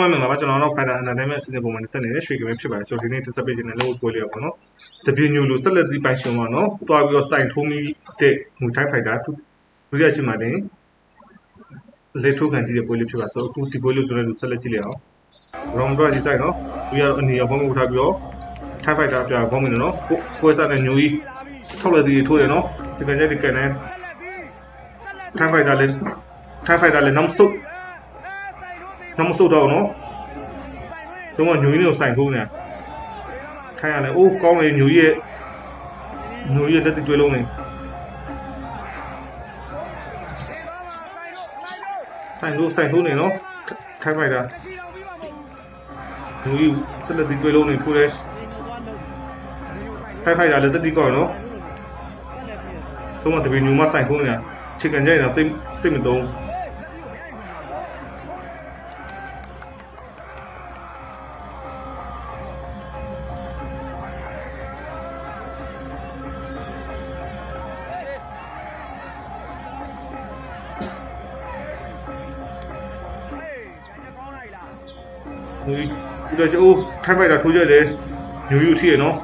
မင်္ဂလာပါကျွန်တော်တို့ Fighter Entertainment အစီအစဉ်ပုံမှန်ဆက်နေတဲ့ရွှေကမဲဖြစ်ပါတယ်ကျွန်တော်ဒီနေ့တက်ဆက်ပေးခြင်းနဲ့လို့ပွဲလေးပါတော့တပြင်းညိုလိုဆက်လက်ပြီးပိုင်ရှင်ပါတော့တွားပြီးတော့စိုင်ထိုးမိတဲ့ငွေထိုက်ဖိုက်တာဒုတိယရှိမှတင်လေထိုးကန်ကြည့်တဲ့ပွဲလေးဖြစ်ပါဆိုအခုဒီပွဲလေးကျွန်တော်တို့ဆက်လက်ကြည့်လိုက်အောင်ရောင်တော့ဒီဆိုင်နော်ဒီကတော့အနေရောဘုံကိုထားပြီးတော့ထိုက်ဖိုက်တာပြဘောင်းမင်းနော်ပွဲစားတဲ့ညိုကြီးထောက်လက်ဒီထိုးတယ်နော်ဒီကန်ချက်ဒီကန်နဲ့ထိုက်ဖိုက်တာလည်းထိုက်ဖိုက်တာလည်းနောက်ဆုတ် နောက်မဆုတ်တော့နော်တော့ညိုကြီးကိုစိုင်ထိုးနေခိုင်းရတယ်အိုးကောင်းလေညိုကြီးရဲ့ညိုကြီးရဲ့လက်တွေ့လုံးနေစိုင်ထိုးစိုင်ထိုးနေနော်ခိုင်းလိုက်တာညိုကြီးဆက်လက်တွေ့လုံးနေထိုးတယ်ခိုင်းဖိုက်တာလည်းတက်တိကောက်နော်တော့တပင်းညိုမစိုင်ထိုးနေတာချစ်ကန်ကြိုင်တော့တိတ်တိတ်မတုံး ညိုကြီးဒီတော့အိုးထိုက်ပိုက်တာထိုးကြတယ်ညိုကြီးအထိရနော်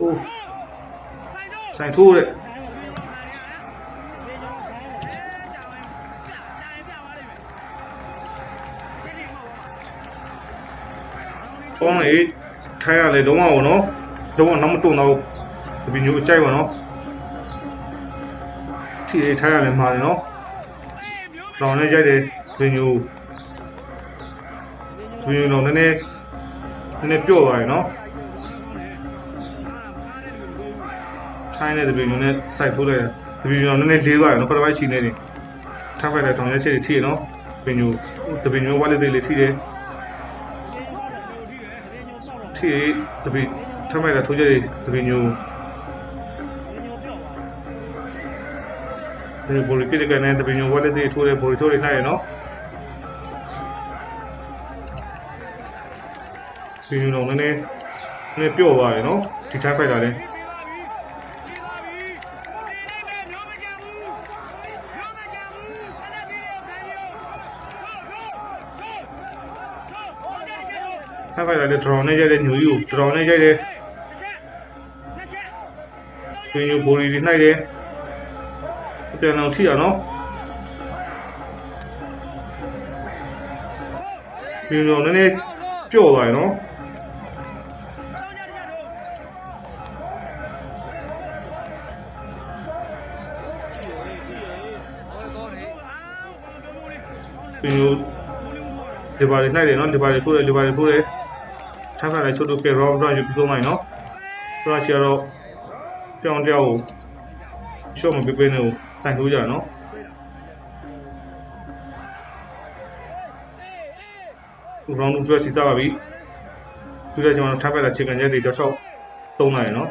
အိုးစိုင်ထိုးတဲ့ကောင်းလေထိုင်ရလေတော့မအောင်နော်တော့နောက်မတုံတော့ဒီမျိုးအကြိုက်ပါနော်ထီလေးထိုင်ရလေမှာလေနော်တောင်းနေကြိုက်တယ်ဒီမျိုးဒီမျိုးတော့နည်းနည်းနည်းနည်းပြော့သွားရနော် ထိုင်းတဲ့တပင်းညုံနဲ့စိုက်ထိုးလိုက်တပင်းညုံနည်းနည်းလေးသွားတယ်နော်ပထမချီနေတယ်ထားဖိုက်တဲ့ထောင်ရက်ချက်တွေထိရနော်ပင်ညုံတပင်းညုံဝါလေးလေးလေးထိတယ်ထိတပင်းထားဖိုက်တဲ့ထိုးချက်တွေတပင်းညုံဒီဘောလီကိတကနေတပင်းညုံဝါလေးလေးထိုးတယ်ဘောလီထိုးလိုက်နိုင်ရနော်ပင်ညုံတော့နည်းနည်းနည်းပြော့သွားတယ်နော်ဒီထားဖိုက်တာလည်း ထားဖိုက်တာလည်း draw နဲ့ရိုက်တဲ့ညူကြီးကို draw နဲ့ရိုက်တယ်ပင်ညိုဘောလီတွေနှိုက်တယ်ပြန်အောင်ထိရနော်ပင်ညိုနည်းနည်းကြော့သွားရနော်ပင်ညိုဒီပါလေးနှိုက်တယ်နော်ဒီပါလေးထိုးတယ်ဒီပါလေးထိုးတယ် ထားဖိုက်တာချုပ်တော့ကဲ raw draw ယူပြီးဆုံးလိုက်နော် draw ချတော့ကြောင်ကြောက်ကိုရှော့မပေးပေးနေကိုစိုင်ထိုးကြနော်ဒီ round 2စီစားပါပြီဒီလိုကျွန်တော်ထားဖိုက်တာချေကန်ချက်တွေကြောက်ရှောက်သုံးလိုက်ရနော်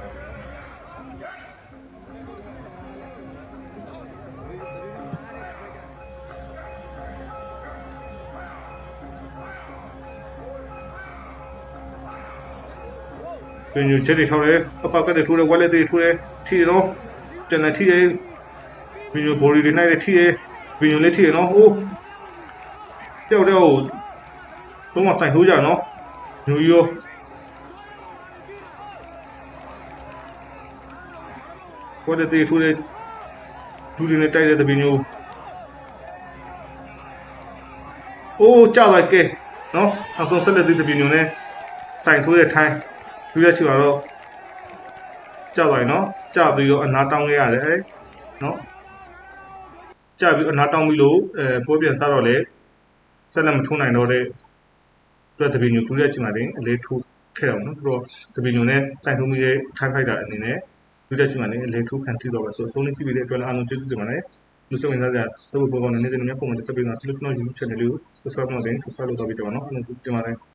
န်ယူချက်တွေထောက်တယ်အပောက်ကတ်တွေထိုးတယ်ဝက်လက်တွေထိုးတယ်ထိရနော်ပြန်လည်းထိတယ်ပြန်ယူဘော်ဒီတွေနိုင်တယ်ထိတယ်ပြန်ယူလည်းထိရနော်ဟိုးတယောက်တယောက်တော့မဆိုင်ထိုးကြနော်ညူရောဝက်လက်တွေထိုးတယ်ဒူတွေနဲ့တိုက်တဲ့တပင်းယူအိုးကြောက်လိုက်ကဲနော်အဆုံးဆက်လက်တဲ့တပင်းယူနဲ့ဆိုင်ထိုးတဲ့ထိုင်း ဒူရက်ချီပါတော့ကြာသွားရင်နော်ကြာပြီးတော့အနာတောင်းခဲ့ရတယ်နော်ကြာပြီးအနာတောင်းပြီးလို့အဲပွဲပြန်စားတော့လေဆက်လက်မထိုးနိုင်တော့တဲ့အတွက်တပင်ညူဒုတိယချိန်မှာတင်အလေးထိုးခဲ့အောင်နော်ဆိုတော့တပင်ညူနဲ့စိုင်ထုံးပြီးတဲ့ထိုင်းဖိုက်တာအနေနဲ့ဒုတိယချိန်မှာလည်းအလေးထိုးခံတည်တော့ပဲဆိုတော့ဆုံးနေကြည့်ပြီးတဲ့အတွက်လည်းအားလုံးကျေးဇူးတင်ပါတယ်လူစဝင်သားကြတော့ဘောကောင်းနေတဲ့နေ့များပုံမှန်တက်ပေးနေတာဖိလစ်ပိုင် YouTube channel ကို subscribe လုပ်တယ် subscribe လုပ်တော့ပြီးကြပါနော်အားလုံးကျေးဇူးတင်ပါတယ်